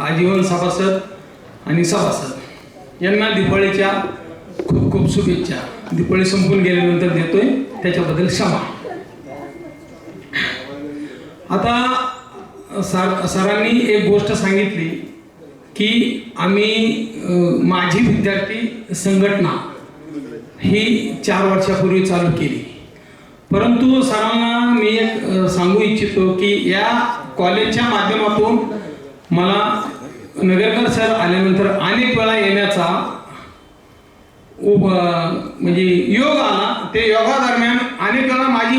आजीवन सभासद आणि सभासद. यांना दिवाळीच्या खूप खूप शुभेच्छा. दिपाळी संपून गेल्यानंतर देतोय त्याच्याबद्दल क्षमा. आता सर सरांनी एक गोष्ट सांगितली की आम्ही माझी विद्यार्थी संघटना ही चार वर्षापूर्वी चालू केली. परंतु सरांना मी एक सांगू इच्छितो की या कॉलेजच्या माध्यमातून मला नगरकर सर आल्यानंतर अनेक वेळा येण्याचा उप म्हणजे योग आला. ते योगा दरम्यान अनेक वेळा माझी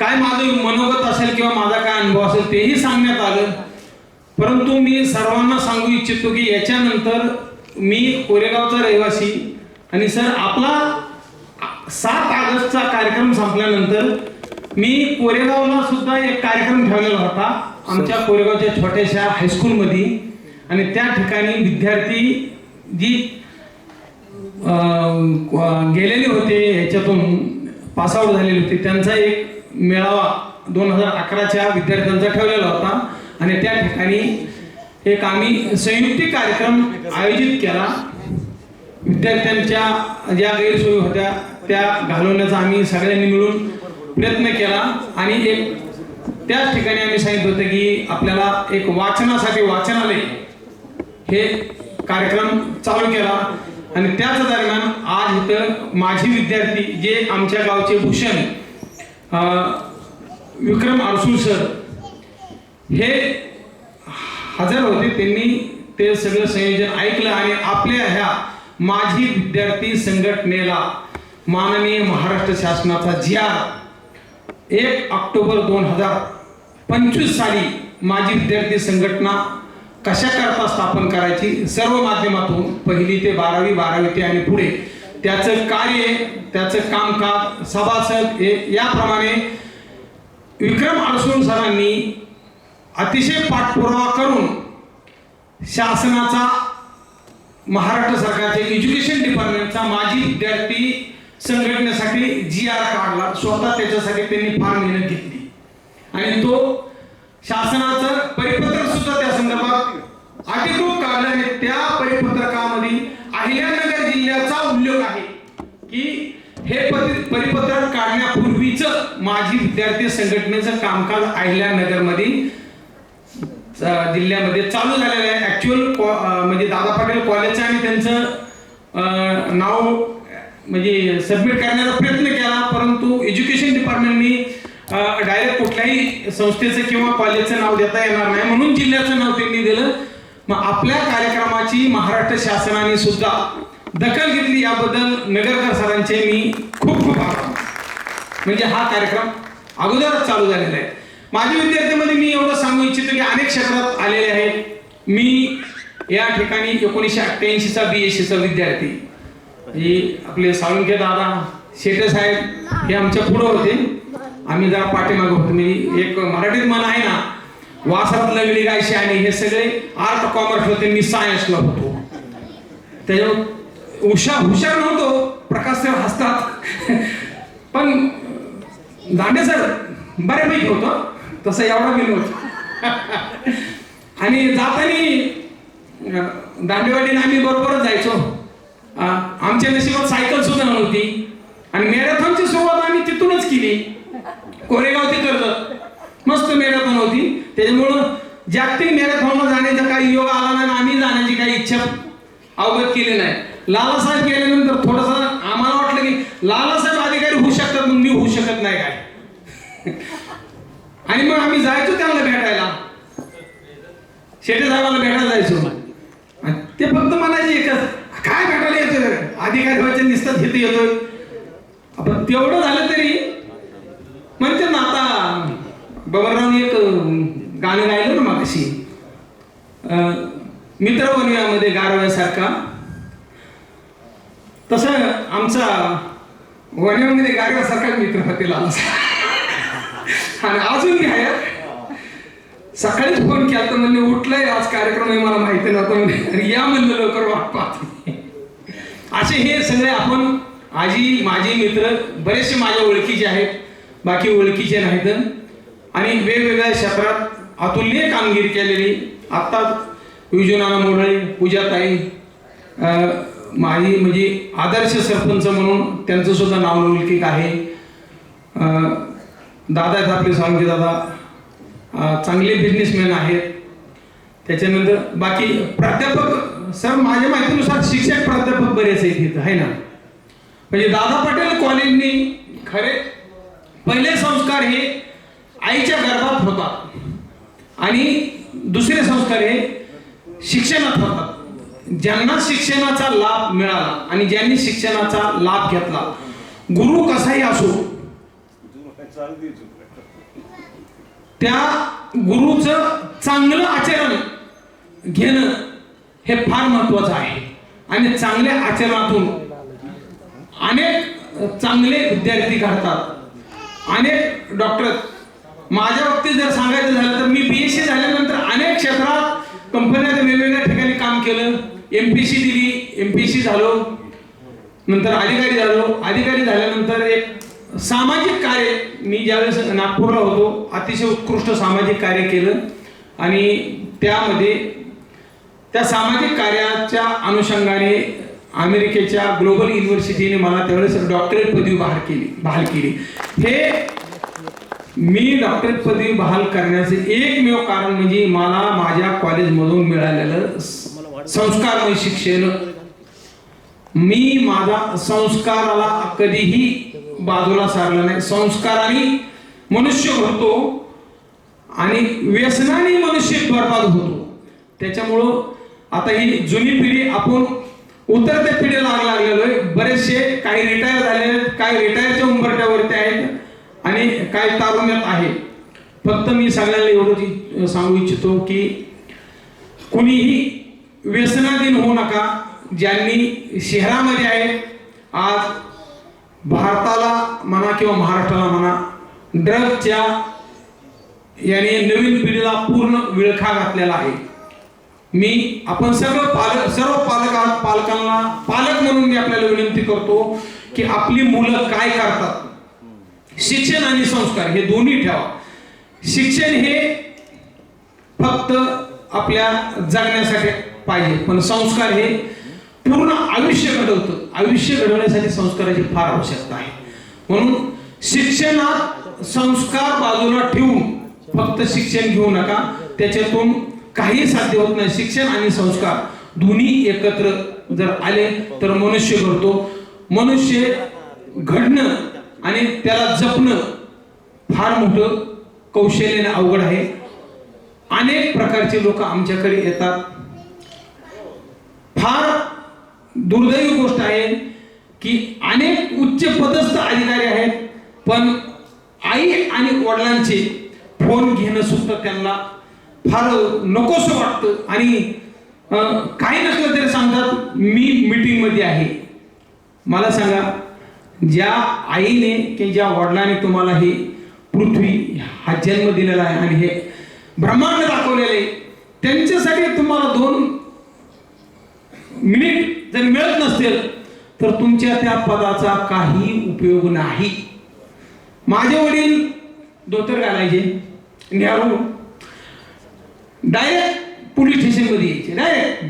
काय माझं मनोगत असेल किंवा माझा काय अनुभव असेल तेही सांगण्यात आलं. परंतु मी सर्वांना सांगू इच्छितो की याच्यानंतर मी कोरेगावचा रहिवासी आणि सर आपला सात ऑगस्टचा कार्यक्रम संपल्यानंतर मी कोरेगावला सुद्धा एक कार्यक्रम ठेवलेला होता. आमच्या कोरेगावच्या छोट्याशा हायस्कूलमध्ये. आणि त्या ठिकाणी विद्यार्थी जी गेलेले होते ह्याच्यातून पासआउट झालेले होते त्यांचा एक मेळावा दोन हजार अकराच्या विद्यार्थ्यांचा ठेवलेला होता. आणि त्या ठिकाणी एक आम्ही संयुक्तिक कार्यक्रम आयोजित केला. विद्यार्थ्यांच्या ज्या गैरसोयी होत्या त्या घालवण्याचा आम्ही सगळ्यांनी मिळून प्रयत्न केला आणि एक त्याच ठिकाणी आम्ही सांगितलं होतं की आपल्याला एक वाचनासाठी वाचनालय हे कार्यक्रम चालू केला आणि त्याच दरम्यान आज इथं माझी विद्यार्थी जे आमच्या गावचे भूषण विक्रम अडसूळ सर हे हजर होते. त्यांनी ते सगळं संयोजन ऐकलं आणि आपल्या ह्या माझी विद्यार्थी संघटनेला माननीय महाराष्ट्र शासनाचा जी आर एक ऑक्टोबर दोन हजार पंचवीस साली माझी विद्यार्थी संघटना कशाकरता स्थापन करायची सर्व माध्यमातून पहिली ते बारावी बारावी ते आणि पुढे त्याचं कार्य त्याचं कामकाज सभासद हे याप्रमाणे विक्रम अडसूळ सरांनी अतिशय पाठपुरावा करून शासनाचा महाराष्ट्र सरकारचे एज्युकेशन डिपार्टमेंटचा माजी विद्यार्थी संघटनेसाठी जी आर काढला. स्वतः त्याच्यासाठी त्यांनी फार मेहनत घेतली. आणि तो शासनाचं परिपत्रक सुद्धा त्या संदर्भात अधिकृत काढलं आणि त्या परिपत्रकामध्ये अहिल्यानगर जिल्ह्याचा उल्लेख आहे की हे परि- परिपत्रक काढण्यापूर्वीच माजी विद्यार्थी संघटनेचं कामकाज अहिल्यानगरमध्ये जिल्ह्यामध्ये चालू झालेलं आहे. ऍक्च्युअल म्हणजे दादा पाटील कॉलेजचं आणि त्यांचं अं, नाव म्हणजे सबमिट करण्याचा प्रयत्न केला परंतु एज्युकेशन डिपार्टमेंटनी डायरेक्ट कुठल्याही संस्थेचं किंवा कॉलेजचं नाव देता येणार नाही. म्हणून जिल्ह्याचं नाव त्यांनी दिलं. मग आपल्या कार्यक्रमाची महाराष्ट्र शासनाने सुद्धा दखल घेतली. याबद्दल नगरकर सरांचे मी खूप खूप आभार म्हणजे हा कार्यक्रम अगोदरच चालू झालेला आहे. माझ्या विद्यार्थ्यांमध्ये मी एवढं सांगू इच्छितो की अनेक क्षेत्रात आलेले आहेत मी या ठिकाणी एकोणीसशे अठ्ठ्याऐंशीचा बी एस सीचा विद्यार्थी. हे आपले साळुंखे दादा शेटे साहेब हे आमच्या पुढं होते. आम्ही जरा पाठीमागे होतो. मी एक मराठीत म्हण आहे ना वासरात लगली गायशी आणि हे सगळे आर्ट कॉमर्स होते मी सायन्सला होतो. त्याच्यावर हुशार हुशार नव्हतो प्रकाश सर हसतात. पण दांडे सर बऱ्यापैकी होतो. तसं एवढा मी नव्हतो. आणि जाताना दांडेवाडीने आम्ही बरोबरच जायचो. आमच्या नशिबात सायकल सुद्धा नव्हती. आणि मॅरेथॉनची सुरुवात आम्ही तिथूनच केली. कोरेगाव ते कर्जत मस्त मॅरेथॉन होती. त्याच्यामुळं जागतिक मॅरेथॉनला जाण्याचा काही योग आला नाही आम्ही जाण्याची काही इच्छा अवगत केली नाही. लालासाहेब गेल्यानंतर थोडासा आम्हाला वाटलं की लालासाहेब अधिकारी होऊ शकतात मग मी होऊ शकत नाही काय. आणि मग आम्ही जायचो त्यांना भेटायला. शेटे साहेबाला भेटायला जायचो. ते फक्त म्हणायचे एकच काय भेटायला अधिकारी निसतात घेते येतोय. आपण तेवढं झालं तरी म्हणते ना आता बबनरावने एक गाणं गायलं ना मागशी. मित्र बनूयामध्ये गारव्यासारखा. तसं आमचा वन्यामध्ये गारव्यासारखा मित्र होते आणि अजून मी आहे? सकाळीच फोन केला तर म्हणजे उठलाय आज कार्यक्रम आहे मला माहिती नव्हतं म्हणे या म्हणलं लवकर वाट पाहते. असे हे सगळे आपण आजी माझे मित्र बरेचसे माझ्या ओळखीचे आहेत. बाकी ओळखीचे नाहीत. आणि वेगवेगळ्या क्षेत्रात अतुल्य कामगिरी केलेली. आत्ताच विजूनाना मोडळे पूजाताई माझी म्हणजे आदर्श सरपंच म्हणून त्यांचं सुद्धा नाव लौकिक आहे. दादा आहेत आपले दादा. चांगले बिझनेसमॅन आहेत. त्याच्यानंतर बाकी प्राध्यापक सर माझ्या माहितीनुसार शिक्षक प्राध्यापक बरेच आहेत तिथं आहे ना? म्हणजे दादा पटेल कॉलेजनी खरे पहिले संस्कार हे आईच्या गर्भात होतात आणि दुसरे संस्कार हे शिक्षणात होतात. ज्यांना शिक्षणाचा लाभ मिळाला आणि ज्यांनी शिक्षणाचा लाभ घेतला गुरु कसाही असो त्या गुरुचं चांगलं आचरण घेणं हे फार महत्वाचं आहे. आणि चांगल्या आचरणातून अनेक चांगले विद्यार्थी घडतात. अनेक डॉक्टर माझ्या बाबतीत जर सांगायचं झालं तर मी बी एस सी झाल्यानंतर अनेक क्षेत्रात कंपन्यात वेगवेगळ्या ठिकाणी काम केलं. एम पी सी दिली एम पी सी झालो नंतर अधिकारी झालो. अधिकारी झाल्यानंतर एक सामाजिक कार्य मी ज्यावेळेस नागपूरला होतो अतिशय उत्कृष्ट सामाजिक कार्य केलं. आणि त्यामध्ये त्या सामाजिक कार्याच्या अनुषंगाने अमेरिकेच्या ग्लोबल युनिव्हर्सिटीने मला त्यावेळेस डॉक्टरेट पदवी बहाल केली बहाल केली. हे मी डॉक्टरेट पदवी बहाल करण्याचे एकमेव कारण म्हणजे मला माझ्या कॉलेजमधून मिळालेलं संस्कारमय शिक्षण. मी माझा संस्काराला कधीही बाजूला सारला नाही. संस्काराने मनुष्य घडतो आणि व्यसनाने मनुष्य बर्बाद होतो. त्याच्यामुळं आता ही जुनी पिढी आपण उतरत्या पिढीला आग लागलेलो आहे बरेचसे काही रिटायर झालेले आहेत काही रिटायरच्या उंबरट्यावरती आहेत आणि काही तारुण्यात आहे. फक्त मी सगळ्यांना एवढं सांगू इच्छितो की कुणीही व्यसनाधीन होऊ नका. ज्यांनी शहरामध्ये आहेत आज भारताला म्हणा किंवा महाराष्ट्राला म्हणा ड्रगच्या याने नवीन पिढीला पूर्ण विळखा घातलेला आहे. मी आपण सर्व पालक सर्व पालक पालकांना पालक म्हणून मी आपल्याला विनंती करतो की आपली मुलं काय करतात? शिक्षण आणि संस्कार हे दोन्ही ठेवा. शिक्षण हे फक्त आपल्या जगण्यासाठी पाहिजे पण संस्कार हे पूर्ण आयुष्य घडवतं. आयुष्य घडवण्यासाठी संस्काराची फार आवश्यकता आहे. म्हणून शिक्षणात संस्कार बाजूला ठेवून फक्त शिक्षण घेऊ नका. त्याच्यातून काही साध्य होत नाही. शिक्षण आणि संस्कार दोन्ही एकत्र जर आले तर मनुष्य घडतो. मनुष्य घडणं आणि त्याला जपणं फार मोठं कौशल्याने अवघड आहे. अनेक प्रकारचे लोक आमच्याकडे येतात. फार दुर्दैवी गोष्ट आहे की अनेक उच्च पदस्थ अधिकारी आहेत पण आई आणि वडिलांचे फोन घेणं सुद्धा त्यांना फार नकोस वाटतं. आणि काही नसलं तरी सांगतात मी मीटिंगमध्ये आहे. मला सांगा ज्या आईने की ज्या वडिलांनी तुम्हाला हे पृथ्वी हा जन्म दिलेला आहे आणि हे ब्रह्मांड दाखवलेले आहे, त्यांच्यासाठी तुम्हाला दोन मिनिट जर मिळत नसतील तर तुमच्या त्या पदाचा काही उपयोग नाही. माझे वडील धोतर घालायचे नेहरू डायरेक्ट पोलीस स्टेशनमध्ये यायचे. डायरेक्ट.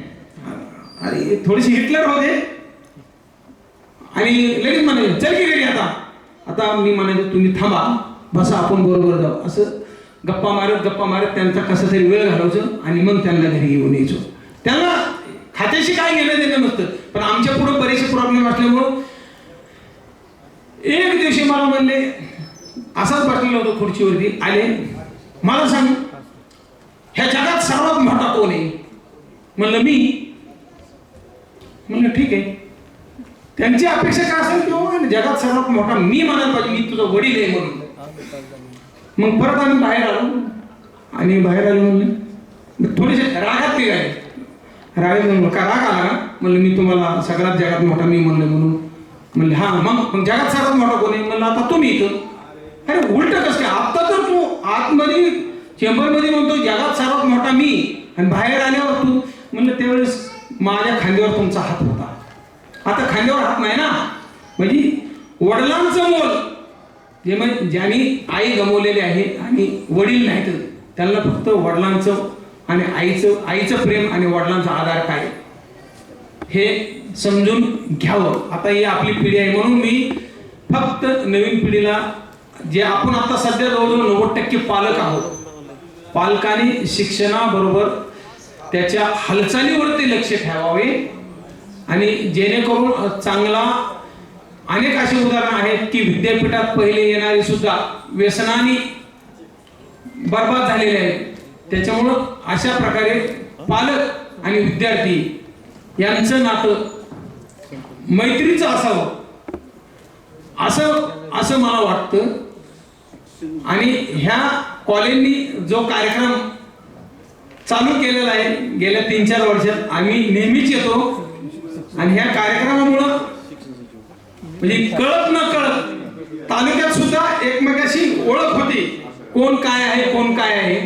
अरे थोडेसे हिटलर होते. आणि लगेच म्हणायचे चल की गेली आता. आता मी म्हणायचो तुम्ही थांबा. बसा आपण बरोबर जाऊ. असं गप्पा मारत गप्पा मारत त्यांचा कसा तरी वेळ घालवायचं आणि मग त्यांना घरी घेऊन यायचो. त्यांना खात्याशी काय घेणं देणं नसतं. पण आमच्या पुढे बरेचसे प्रॉब्लेम असल्यामुळं एक दिवशी मला म्हणले असाच बसलेला होतो खुर्चीवरती. आले. मला सांग ह्या जगात सर्वात मोठा कोण आहे? म्हणलं मी. म्हणलं ठीक आहे. त्यांची अपेक्षा काय असेल किंवा जगात सर्वात मोठा मी म्हणायला पाहिजे मी तुझा वडील आहे म्हणून. मग परत आम्ही बाहेर आलो. आणि बाहेर आलो म्हणले थोडेसे रागात आहे रागात म्हणलं का राग आला ना? म्हणलं मी तुम्हाला सगळ्यात जगात मोठा मी म्हणलं म्हणून. म्हणले हा मग मग जगात सर्वात मोठा कोण आहे? म्हणलं आता तुम्ही इथं. अरे उलट कसं काय? आता तर तू चेंबरमध्ये म्हणतो जगात सर्वात मोठा मी. आणि बाहेर आल्यावर तू म्हणलं त्यावेळेस माझ्या खांद्यावर तुमचा हात होता. आता खांद्यावर हात नाही ना. म्हणजे वडिलांचं मोल जे म्हणजे ज्यांनी आई गमवलेली आहे आणि वडील नाहीत त्यांना फक्त वडिलांचं आणि आईचं आईचं प्रेम आणि वडिलांचा आधार काय? हे समजून घ्यावं. आता ही आपली पिढी आहे. म्हणून मी फक्त नवीन पिढीला जे आपण आता सध्या जवळजवळ नव्वद टक्के पालक आहोत पालकांनी शिक्षणाबरोबर त्याच्या हालचालीवरती लक्ष ठेवावे आणि जेणेकरून चांगला अनेक अशी उदाहरणं आहेत की विद्यापीठात पहिले येणारे सुद्धा व्यसनाने बर्बाद झालेले आहेत. त्याच्यामुळं अशा प्रकारे पालक आणि विद्यार्थी यांचं नातं मैत्रीचं असावं. असं असं मला वाटतं. आणि ह्या कॉलेजनी जो कार्यक्रम चालू केलेला आहे गेल्या तीन चार वर्षात आम्ही नेहमीच येतो. आणि ह्या कार्यक्रमामुळं म्हणजे कळत न कळत तालुक्यात सुद्धा एकमेकाशी ओळख होते. कोण काय आहे कोण काय आहे.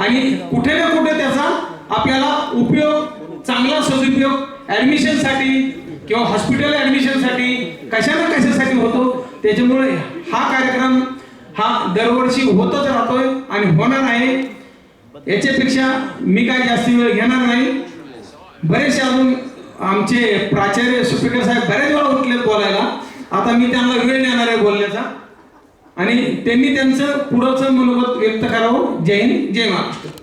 आणि कुठे ना कुठे त्याचा आपल्याला उपयोग चांगला सदुपयोग ऍडमिशनसाठी किंवा हॉस्पिटल ऍडमिशनसाठी कशा ना कशासाठी होतो त्याच्यामुळे हा कार्यक्रम हा दरवर्षी होतच राहतोय आणि होणार आहे. याच्यापेक्षा मी काय जास्त वेळ घेणार नाही. बरेचसे अजून आमचे प्राचार्य सुपेकर साहेब बऱ्याच वेळा उठलेत बोलायला. आता मी त्यांना वेळ देणार आहे बोलण्याचा. आणि त्यांनी त्यांचं पुढचं मनोगत व्यक्त करावं. जय हिंद जय महाराष्ट्र.